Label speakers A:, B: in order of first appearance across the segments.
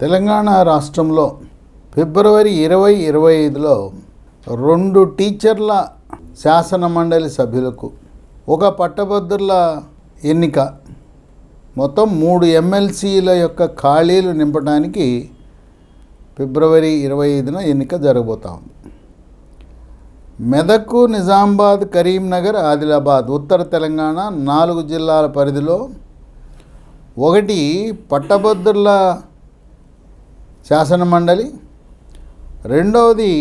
A: తెలంగాణ రాష్ట్రంలో ఫిబ్రవరి ఇరవై ఇరవై ఐదులో రెండు టీచర్ల శాసన మండలి సభ్యులకు ఒక పట్టభద్రుల ఎన్నిక. మొత్తం మూడు ఎమ్మెల్సీల యొక్క ఖాళీలు నింపడానికి ఫిబ్రవరి ఇరవై ఐదున ఎన్నిక జరగబోతా ఉంది. మెదక్ నిజామాబాద్ కరీంనగర్ ఆదిలాబాద్ ఉత్తర తెలంగాణ నాలుగు జిల్లాల పరిధిలో ఒకటి పట్టభద్రుల శాసన మండలి రెండవది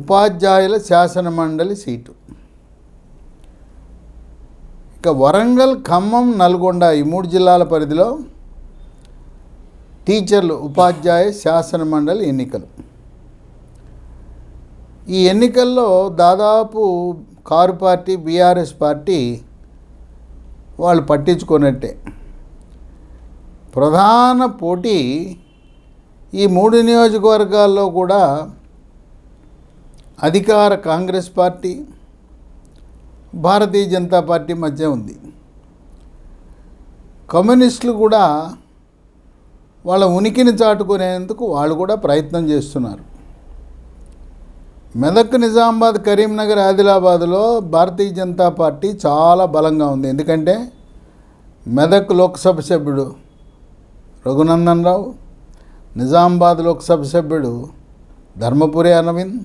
A: ఉపాధ్యాయుల శాసన మండలి సీటు. ఇక వరంగల్ ఖమ్మం నల్గొండ ఈ మూడు జిల్లాల పరిధిలో టీచర్లు ఉపాధ్యాయ శాసన మండలి ఎన్నికలు. ఈ ఎన్నికల్లో దాదాపు కారు పార్టీ బీఆర్ఎస్ పార్టీ వాళ్ళు పట్టించుకున్నట్టే ప్రధాన పోటీ ఈ మూడు నియోజకవర్గాల్లో కూడా అధికార కాంగ్రెస్ పార్టీ భారతీయ జనతా పార్టీ మధ్య ఉంది. కమ్యూనిస్టులు కూడా వాళ్ళ ఉనికిని చాటుకునేందుకు వాళ్ళు కూడా ప్రయత్నం చేస్తున్నారు. మెదక్ నిజామాబాద్ కరీంనగర్ ఆదిలాబాద్లో భారతీయ జనతా పార్టీ చాలా బలంగా ఉంది. ఎందుకంటే మెదక్ లోక్సభ సభ్యుడు రఘునందన్ రావు నిజామాబాద్ లోక్సభ సభ్యుడు ధర్మపురి అరవింద్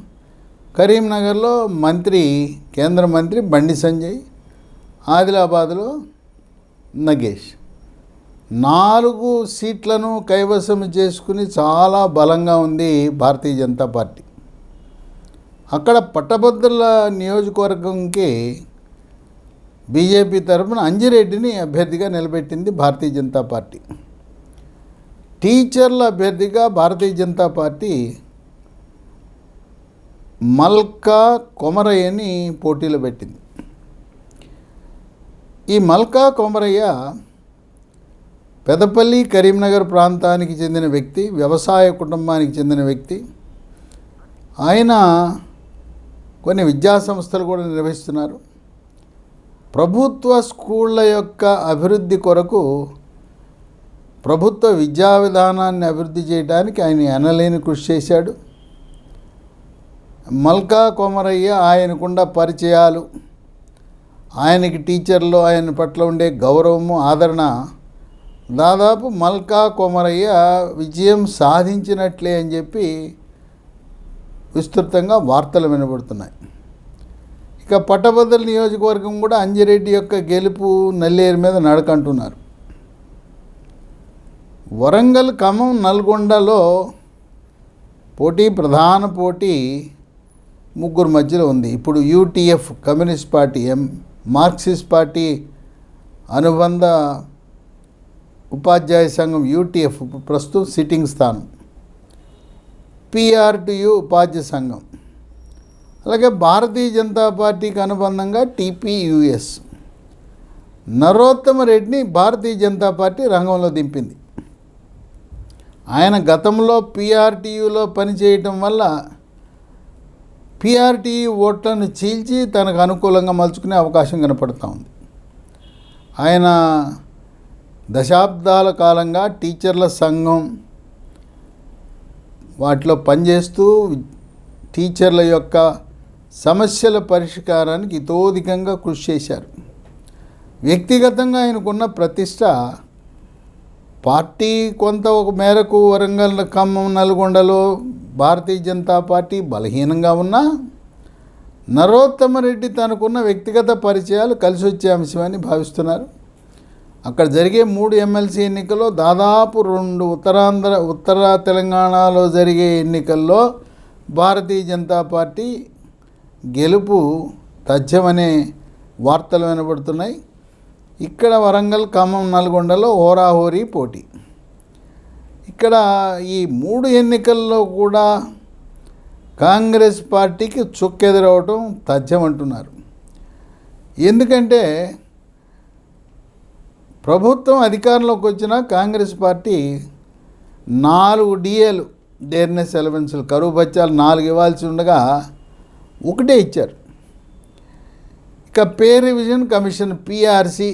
A: కరీంనగర్లో మంత్రి కేంద్ర మంత్రి బండి సంజయ్ ఆదిలాబాద్లో నగేష్. నాలుగు సీట్లను కైవసం చేసుకుని చాలా బలంగా ఉంది భారతీయ జనతా పార్టీ. అక్కడ పట్టభద్రుల నియోజకవర్గంకి బీజేపీ తరఫున అంజిరెడ్డిని అభ్యర్థిగా నిలబెట్టింది భారతీయ జనతా పార్టీ. టీచర్ల అభ్యర్థిగా భారతీయ జనతా పార్టీ మల్కా కొమరయ్యని పోటీలో పెట్టింది. ఈ మల్కా కొమరయ్య పెదపల్లి కరీంనగర్ ప్రాంతానికి చెందిన వ్యక్తి వ్యవసాయ కుటుంబానికి చెందిన వ్యక్తి. ఆయన కొన్ని విద్యా సంస్థలు కూడా నిర్వహిస్తున్నారు. ప్రభుత్వ స్కూళ్ళ యొక్క అభివృద్ధి కొరకు ప్రభుత్వ విద్యా విధానాన్ని అభివృద్ధి చేయడానికి ఆయన ఎనలేని కృషి చేశాడు. మల్కా కొమరయ్య ఆయనకున్న పరిచయాలు ఆయనకి టీచర్లు ఆయన పట్ల ఉండే గౌరవము ఆదరణ దాదాపు మల్కా కొమరయ్య విజయం సాధించినట్లే అని చెప్పి విస్తృతంగా వార్తలు వినబడుతున్నాయి. ఇక పట్టభద్రుల నియోజకవర్గం కూడా అంజిరెడ్డి యొక్క గెలుపు నల్లేరు మీద నడకంటున్నారు. వరంగల్ ఖమ్మం నల్గొండలో పోటీ ప్రధాన పోటీ ముగ్గురు మధ్యలో ఉంది. ఇప్పుడు UTF communist party M Marxist party అనుబంధ ఉపాధ్యాయ సంఘం యూటీఎఫ్ ప్రస్తుతం సిట్టింగ్ స్థానం. పిఆర్టీయు ఉపాధ్య సంఘం. అలాగే భారతీయ జనతా పార్టీకి అనుబంధంగా టీపీయుఎస్. నరోత్తమ రెడ్డిని భారతీయ జనతా పార్టీ రంగంలో దింపింది. ఆయన గతంలో పిఆర్టీయులో పనిచేయటం వల్ల పిఆర్టీయు ఓట్లను చీల్చి తనకు అనుకూలంగా మలుచుకునే అవకాశం కనపడుతూ ఉంది. ఆయన దశాబ్దాల కాలంగా టీచర్ల సంఘం వాటిలో పనిచేస్తూ టీచర్ల యొక్క సమస్యల పరిష్కారానికి ఇతోధికంగా కృషి చేశారు. వ్యక్తిగతంగా ఆయనకున్న ప్రతిష్ట పార్టీ కొంత ఒక మేరకు వరంగల్ ఖమ్మం నల్గొండలో భారతీయ జనతా పార్టీ బలహీనంగా ఉన్నా నరోత్తమ రెడ్డి తనకున్న వ్యక్తిగత పరిచయాలు కలిసి వచ్చే అంశమని భావిస్తున్నారు. అక్కడ జరిగే మూడు ఎమ్మెల్సీ ఎన్నికల్లో దాదాపు రెండు ఉత్తరాంధ్ర ఉత్తర తెలంగాణలో జరిగే ఎన్నికల్లో భారతీయ జనతా పార్టీ గెలుపు తథ్యమనే వార్తలు వినబడుతున్నాయి. ఇక్కడ వరంగల్ ఖమ్మం నల్గొండలో హోరాహోరీ పోటీ. ఇక్కడ ఈ మూడు ఎన్నికల్లో కూడా కాంగ్రెస్ పార్టీకి చుక్కెదురవటం తథ్యం అంటున్నారు ఎందుకంటే ప్రభుత్వం అధికారంలోకి వచ్చిన కాంగ్రెస్ పార్టీ నాలుగు డిఏలు డేర్నెస్ ఎలవెన్స్లు కరువు బత్యాలు నాలుగు ఇవ్వాల్సి ఉండగా ఒకటే ఇచ్చారు. ఇక పే రివిజన్ కమిషన్ పిఆర్సి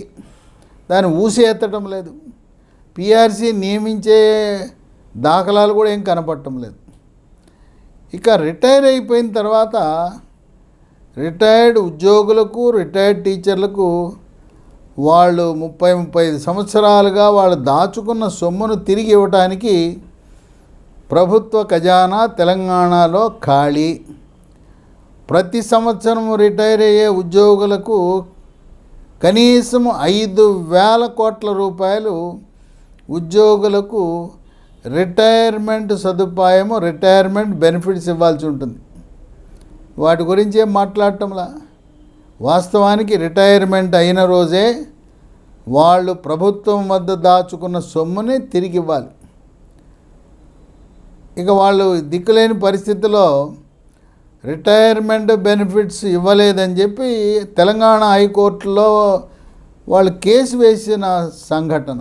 A: దాన్ని ఊసి ఎత్తడం లేదు. పిఆర్సి నియమించే దాఖలాలు కూడా ఏం కనపడటం లేదు. ఇక రిటైర్ అయిపోయిన తర్వాత రిటైర్డ్ ఉద్యోగులకు రిటైర్డ్ టీచర్లకు వాళ్ళు ముప్పై ముప్పై ఐదు సంవత్సరాలుగా వాళ్ళు దాచుకున్న సొమ్మును తిరిగి ఇవ్వటానికి ప్రభుత్వ ఖజానా తెలంగాణలో ఖాళీ. ప్రతి సంవత్సరం రిటైర్ అయ్యే ఉద్యోగులకు కనీసం ఐదు వేల కోట్ల రూపాయలు ఉద్యోగులకు రిటైర్మెంట్ సదుపాయము రిటైర్మెంట్ బెనిఫిట్స్ ఇవ్వాల్సి ఉంటుంది. వాటి గురించి ఏం మాట్లాడటంలా? వాస్తవానికి రిటైర్మెంట్ అయిన రోజే వాళ్ళు ప్రభుత్వం వద్ద దాచుకున్న సొమ్ముని తిరిగి ఇవ్వాలి. ఇక వాళ్ళు దిక్కులేని పరిస్థితిలో రిటైర్మెంట్ బెనిఫిట్స్ ఇవ్వలేదని చెప్పి తెలంగాణ హైకోర్టులో వాళ్ళు కేసు వేసిన సంఘటన.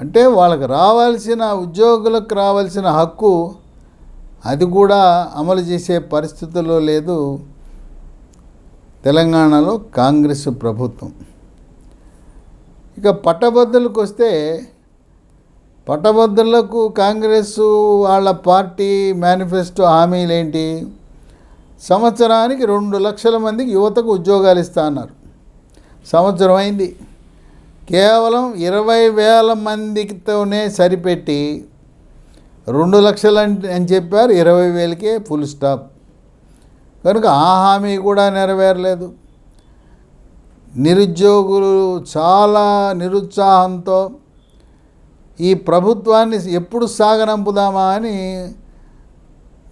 A: అంటే వాళ్ళకి రావాల్సిన ఉద్యోగులకు రావాల్సిన హక్కు అది కూడా అమలు చేసే పరిస్థితుల్లో లేదు. తెలంగాణలో కాంగ్రెస్ ప్రభుత్వం. ఇక పట్టభద్రులకు వస్తే పట్టభద్రులకు కాంగ్రెస్ వాళ్ళ పార్టీ మేనిఫెస్టో హామీలు ఏంటి సంవత్సరానికి రెండు లక్షల మందికి యువతకు ఉద్యోగాలు ఇస్తా అన్నారు. సంవత్సరం అయింది. కేవలం ఇరవై వేల మందితోనే సరిపెట్టి రెండు లక్షలు అని చెప్పారు. ఇరవై వేలకే ఫుల్ స్టాప్. కనుక ఆ హామీ కూడా నెరవేరలేదు. నిరుద్యోగులు చాలా నిరుత్సాహంతో ఈ ప్రభుత్వాన్ని ఎప్పుడు సాగనంపుదామా అని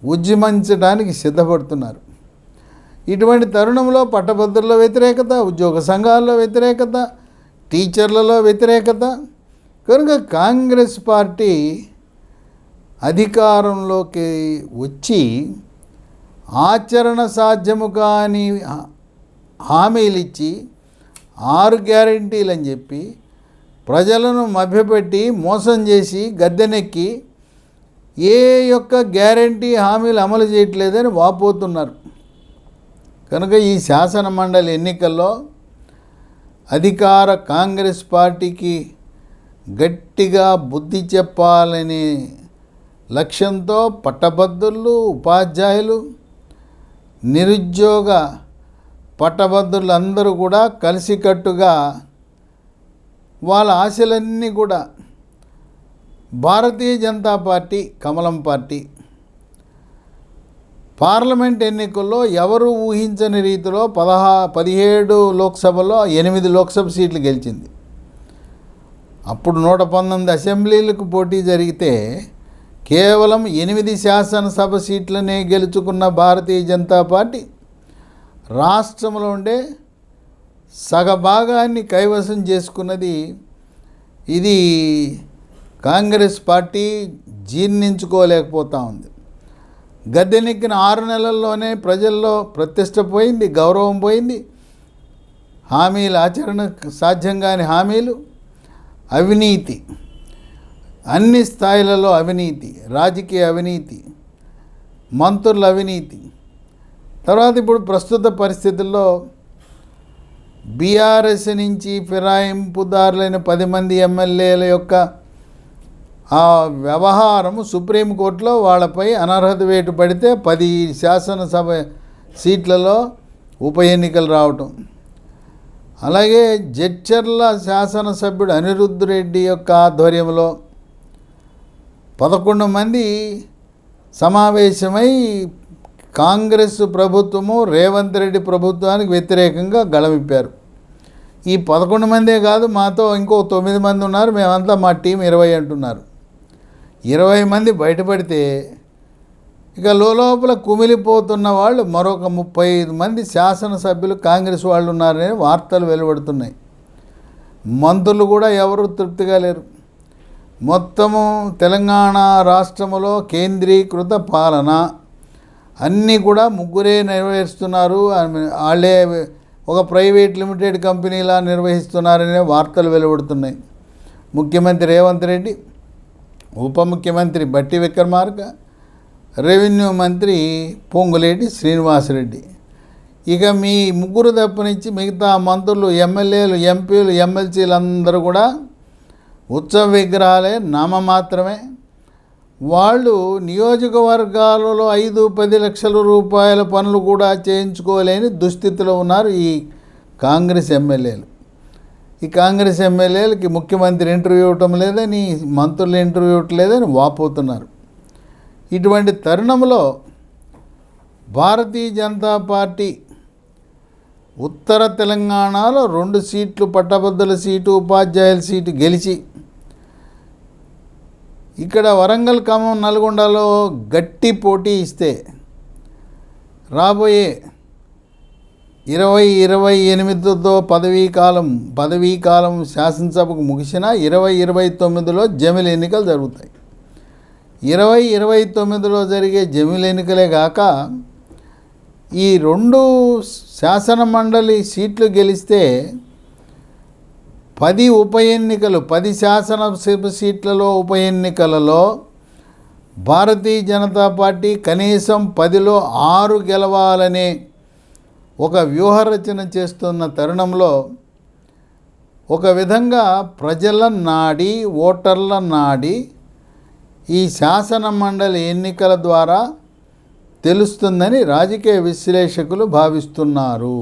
A: ఉద్యమించడానికి సిద్ధపడుతున్నారు. ఇటువంటి తరుణంలో పట్టభద్రుల వ్యతిరేకత ఉద్యోగ సంఘాల్లో వ్యతిరేకత టీచర్లలో వ్యతిరేకత కనుక కాంగ్రెస్ పార్టీ అధికారంలోకి వచ్చి ఆచరణ సాధ్యము కాని హామీలు ఇచ్చి ఆరు గ్యారంటీలు అని చెప్పి ప్రజలను మభ్యపెట్టి మోసం చేసి గద్దెనెక్కి ఏ యొక్క గ్యారంటీ హామీలు అమలు చేయట్లేదని వాపోతున్నారు. కనుక ఈ శాసన మండలి ఎన్నికల్లో అధికార కాంగ్రెస్ పార్టీకి గట్టిగా బుద్ధి చెప్పాలనే లక్ష్యంతో పట్టభద్రులు ఉపాధ్యాయులు నిరుద్యోగ పట్టభద్రులందరూ కూడా కలిసికట్టుగా వాళ్ళ ఆశలన్నీ కూడా భారతీయ జనతా పార్టీ కమలం పార్టీ పార్లమెంట్ ఎన్నికల్లో ఎవరు ఊహించని రీతిలో పదహా పదిహేడు లోక్సభలో ఎనిమిది లోక్సభ సీట్లు గెలిచింది. అప్పుడు నూట పంతొమ్మిది అసెంబ్లీలకు పోటీ జరిగితే కేవలం ఎనిమిది శాసనసభ సీట్లనే గెలుచుకున్న భారతీయ జనతా పార్టీ రాష్ట్రంలో ఉండే సగభాగాన్ని కైవసం చేసుకున్నది ఇది కాంగ్రెస్ పార్టీ జీర్ణించుకోలేకపోతూ ఉంది. గద్దెనెక్కిన ఆరు నెలల్లోనే ప్రజల్లో ప్రతిష్ట పోయింది గౌరవం పోయింది. హామీలు ఆచరణ సాధ్యం కాని హామీలు అవినీతి. అన్ని స్థాయిలలో అవినీతి రాజకీయ అవినీతి మంత్రుల అవినీతి. తర్వాత ఇప్పుడు ప్రస్తుత పరిస్థితుల్లో బీఆర్ఎస్ నుంచి ఫిరాయింపుదారులైన పది మంది ఎమ్మెల్యేల యొక్క ఆ వ్యవహారము సుప్రీంకోర్టులో వాళ్ళపై అనర్హత వేటు పడితే పది శాసనసభ సీట్లలో ఉప ఎన్నికలు రావటం. అలాగే జడ్చర్ల శాసనసభ్యుడు అనిరుద్ధ్ రెడ్డి యొక్క ఆధ్వర్యంలో పదకొండు మంది సమావేశమై కాంగ్రెస్ ప్రభుత్వము రేవంత్ రెడ్డి ప్రభుత్వానికి వ్యతిరేకంగా గళమిప్పారు ఈ పదకొండు మందే కాదు మాతో ఇంకో తొమ్మిది మంది ఉన్నారు మేమంతా మా టీం ఇరవై అంటున్నారు. ఇరవై మంది బయటపడితే ఇక లోపల కుమిలిపోతున్న వాళ్ళు మరొక ముప్పై ఐదు మంది శాసనసభ్యులు కాంగ్రెస్ వాళ్ళు ఉన్నారని వార్తలు వెలువడుతున్నాయి. మంత్రులు కూడా ఎవరు తృప్తిగా లేరు. మొత్తము తెలంగాణ రాష్ట్రములో కేంద్రీకృత పాలన. అన్నీ కూడా ముగ్గురే నిర్వహిస్తున్నారు. వాళ్ళే ఒక ప్రైవేట్ లిమిటెడ్ కంపెనీలా నిర్వహిస్తున్నారనే వార్తలు వెలువడుతున్నాయి. ముఖ్యమంత్రి రేవంత్ రెడ్డి ఉప ముఖ్యమంత్రి బట్టి విక్రమార్క రెవెన్యూ మంత్రి పొంగులేటి శ్రీనివాసరెడ్డి. ఇక మీ ముగ్గురు తప్పనించి మిగతా మంత్రులు ఎమ్మెల్యేలు ఎంపీలు ఎమ్మెల్సీలు అందరూ కూడా ఉత్సవ విగ్రహాలే నామ మాత్రమే. వాళ్ళు నియోజకవర్గాలలో ఐదు పది లక్షల రూపాయల పనులు కూడా చేయించుకోలేని దుస్థితిలో ఉన్నారు ఈ కాంగ్రెస్ ఎమ్మెల్యేలు. ఈ కాంగ్రెస్ ఎమ్మెల్యేలకి ముఖ్యమంత్రి ఇంటర్వ్యూ ఇవ్వటం లేదని మంత్రులు ఇంటర్వ్యూ ఇవ్వటం లేదని వాపోతున్నారు. ఇటువంటి తరుణంలో భారతీయ జనతా పార్టీ ఉత్తర తెలంగాణలో రెండు సీట్లు పట్టభద్రుల సీటు ఉపాధ్యాయుల సీటు గెలిచి ఇక్కడ వరంగల్ ఖమ్మం నల్గొండలో గట్టి పోటీ ఇస్తే రాబోయే ఇరవై ఇరవై ఎనిమిదితో పదవీ కాలం పదవీ కాలం శాసనసభకు ముగిసిన ఇరవై ఇరవై తొమ్మిదిలో జమిల ఎన్నికలు జరుగుతాయి. ఇరవై ఇరవై తొమ్మిదిలో జరిగే జమిల ఎన్నికలే కాక ఈ రెండు శాసన మండలి సీట్లు గెలిస్తే పది ఉప ఎన్నికలు పది శాసనసభ సీట్లలో ఉప ఎన్నికలలో భారతీయ జనతా పార్టీ కనీసం పదిలో ఆరు గెలవాలనే ఒక వ్యూహరచన చేస్తున్న తరుణంలో ఒక విధంగా ప్రజల నాడి ఓటర్ల నాడి ఈ శాసన మండలి ఎన్నికల ద్వారా తెలుస్తుందని రాజకీయ విశ్లేషకులు భావిస్తున్నారు.